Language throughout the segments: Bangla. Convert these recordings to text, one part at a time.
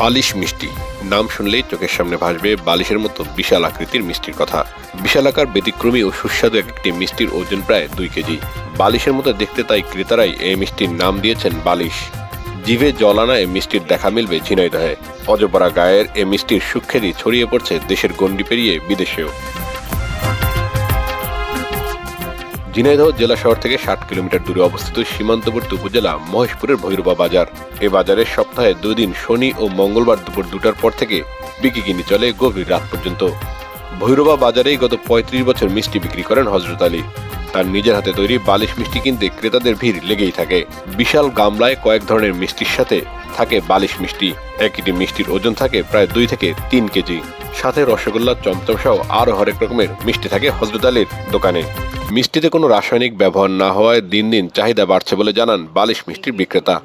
বালিশ মিষ্টি। নাম শুনলেই চোখের সামনে ভাসবে বালিশের মতো বিশাল আকৃতির মিষ্টির কথা। বিশাল আকার ব্যতিক্রমী ও সুস্বাদু একটি মিষ্টির ওজন প্রায় দুই কেজি। বালিশের মতো দেখতে তাই ক্রেতারাই এই মিষ্টির নাম দিয়েছেন বালিশ। জিভে জল আনা এই মিষ্টির দেখা মিলবে ঝিনাইদহে। অজপরা গায়ের এ মিষ্টির সুখ্যাতি ছড়িয়ে পড়ছে দেশের গণ্ডি পেরিয়ে বিদেশেও। ঝিনাইদহ জেলা শহর থেকে ষাট কিলোমিটার দূরে অবস্থিত সীমান্তবর্তী উপজেলা মহেশপুরের ভৈরবা বাজার। এ বাজারে সপ্তাহে দুই দিন শনি ও মঙ্গলবার দুপুর দুটার পর থেকে বিক্রি কিনে চলে গভীর রাত পর্যন্ত। ভৈরবা বাজারেই গত পঁয়ত্রিশ বছর মিষ্টি বিক্রি করেন হজরত আলী। তার নিজের হাতে তৈরি বালিশ মিষ্টি কিনতে ক্রেতাদের ভিড় লেগেই থাকে। বিশাল গামলায় কয়েক ধরনের মিষ্টির সাথে থাকে বালিশ মিষ্টি। একটি মিষ্টির ওজন থাকে প্রায় দুই থেকে তিন কেজি। সাথে রসগোল্লা, চমচম সহ আরও হরেক রকমের মিষ্টি থাকে হজরত আলীর দোকানে। মিষ্টিতে কোনো রাসায়নিক ব্যবহার না হওয়ায় দিন দিন চাহিদা বাড়ছে বলে জানান বালিশ মিষ্টির বিক্রেতা।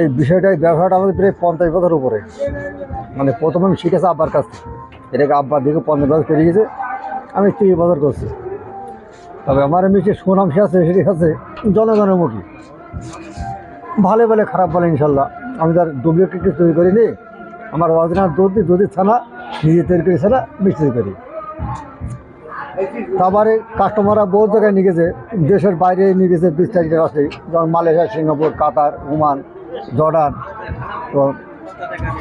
এই বিষয়টা ব্যবহারটা আমাদের প্রায় পঞ্চাশ বছর উপরে। মানে প্রথমে আমি শিখেছি আব্বার কাছ থেকে। এটাকে আব্বার দিকে পঞ্চাশ বছর পেরিয়ে গেছে। আমি তিরিশ বছর করছি। তবে আমার এমনি যে সুনাম সে আছে, সেটি আছে জনগণের মুখী। ভালো বলে খারাপ বলে ইনশাল্লাহ। আমি তার ডুপ্লিকেট কিছু তৈরি করিনি, আমার অরিজিনাল দুধ দুধের ছানা নিজে তৈরি করি ছানা মিষ্টি তৈরি করি। তারপরে কাস্টমাররা বহু জায়গায় নিয়ে গেছে, দেশের বাইরে নিয়ে গেছে বিশ তারিখের আসে, যেমন Malaysia, Singapore, Qatar, Oman, Jordan, তো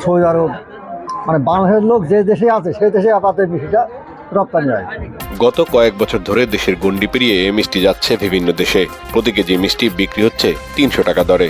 সৌদি আরব মানে বাংলাদেশের লোক যে দেশে আছে, সেই দেশে আপাতত মিষ্টিটা রপ্তানি হয়। গত কয়েক বছর ধরে দেশের গণ্ডি পেরিয়ে মিষ্টি যাচ্ছে বিভিন্ন দেশে। প্রতি কেজি মিষ্টি বিক্রি হচ্ছে তিনশো টাকা দরে।